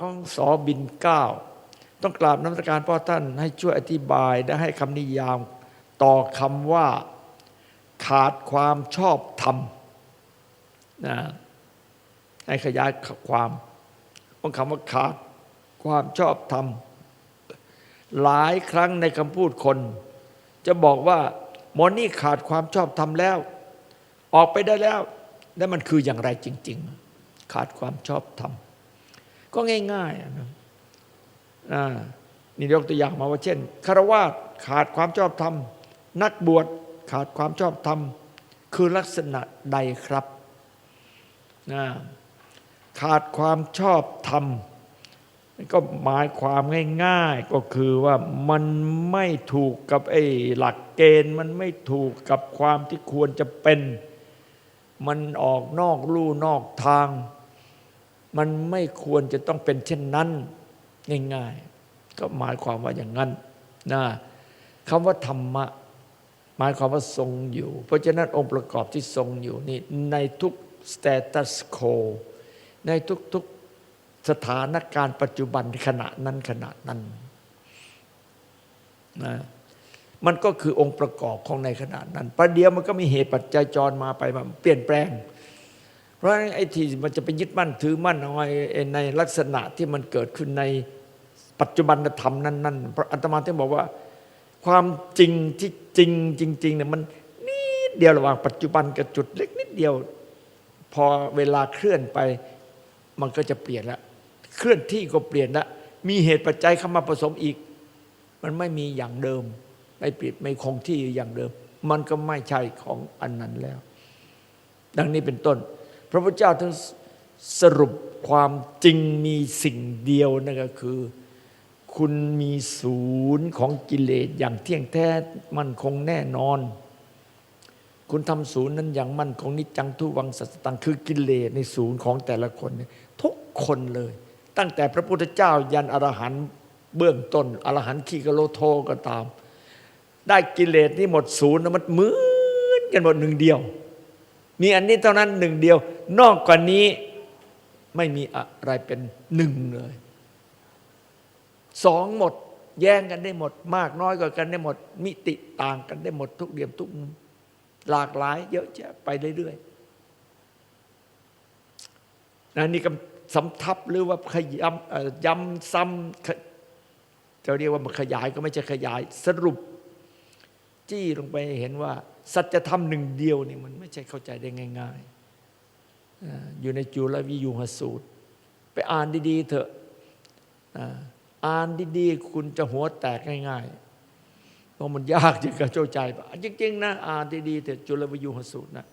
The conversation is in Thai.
ของสอบินเก้าต้องกราบน้ำตการพ่อท่านให้ช่วยอธิบายและให้คำนิยาม ต่อคำว่าขาดความชอบธรรมนะให้ขยายความของคำว่าขาดความชอบธรรม หลายครั้งในคำพูดคน จะบอกว่าหมอนี่ขาดความชอบธรรมแล้ว ออกไปได้แล้ว แล้วมันคืออย่างไรจริง ๆ ขาดความชอบธรรม ก็ง่ายๆนะนี่ยกตัวอย่างมาว่าเช่นคารวาสขาดความชอบธรรม นักบวชขาดความชอบธรรม คือลักษณะใดครับนะขาดความชอบธรรม ก็หมายความง่ายๆ ก็คือว่ามันไม่ถูกกับไอ้หลักเกณฑ์ มันไม่ถูกกับความที่ควรจะเป็น มันออกนอกลู่นอกทาง มันไม่ควรจะต้องเป็นเช่นนั้นง่ายๆ ก็หมายความว่าอย่างนั้นนะคำว่าธรรมะ หมายความว่าทรงอยู่ เพราะฉะนั้นองค์ประกอบที่ทรงอยู่นี่ในทุก status quo ในทุกๆสถานการณ์ปัจจุบันขณะนั้นขณะนั้นนะมันก็คือองค์ประกอบของในขณะนั้นประเดี๋ยวมันก็มีเหตุปัจจัยจรมาไปมาเปลี่ยนแปลง เพราะฉะนั้นไอ้ที่มันจะไปยึดมั่นถือมั่นเอาไว้ในลักษณะที่มันเกิดขึ้นในปัจจุบันธรรมนั้นๆพระอาตมาที่บอกว่า ความจริงที่จริงจริงๆเนี่ยมันนิดเดียวระหว่างปัจจุบันกับจุดเล็กนิดเดียว พอเวลาเคลื่อนไปมันก็จะเปลี่ยนละเคลื่อนที่ก็เปลี่ยนละมีเหตุปัจจัยเข้ามาผสมอีก มันไม่มีอย่างเดิม ไม่เปลี่ยนไม่คงที่อยู่อย่างเดิม มันก็ไม่ใช่ของอันนั้นแล้ว ดังนี้เป็นต้น พระพุทธเจ้าถึงสรุปความจริงมีสิ่งเดียวนั่นก็คือ คุณมีศูนย์ของกิเลสอย่างเที่ยงแท้มั่นคงแน่นอน คุณทำศูนย์นั้นอย่างมั่นคงนิจจังทุวังสัจตังคือกิเลสในศูนย์ของแต่ละคน ทุกคนเลย ตั้งแต่พระพุทธเจ้ายันอรหันต์เบื้องต้นอรหันต์ขีกโลโทก็ตาม ได้กิเลสนี่หมดศูนย์นะมันเหมือนกันหมดหนึ่งเดียว มีอันนี้เท่านั้นหนึ่งเดียว นอกกว่านี้ไม่มีอะไรเป็นหนึ่งเลยสองหมด แย่งกันได้หมด มากน้อยกว่ากันได้หมด มิติต่างกันได้หมดทุกเดียมทุกมุมหลากหลาย เยอะแยะไปเรื่อยๆนะนี่ก็สำทับหรือว่าขยำย้ำซ้ำจะเรียกว่ามันขยายก็ไม่ใช่ขยายสรุป จี้ลงไปหเห็นว่า สัจธรรมหนึ่งเดียวนี่มันไม่ใช่เข้าใจได้ง่าย ๆ อยู่ในจุลวิยุหสูตร ไปอ่านดีๆเถอะอ่านดีๆ คุณจะหัวแตกง่ายๆ เพราะมันยากจริงกับเจ้าใจจริงๆนะอ่านดีๆเถอะจุลวิยุหสูตรนะ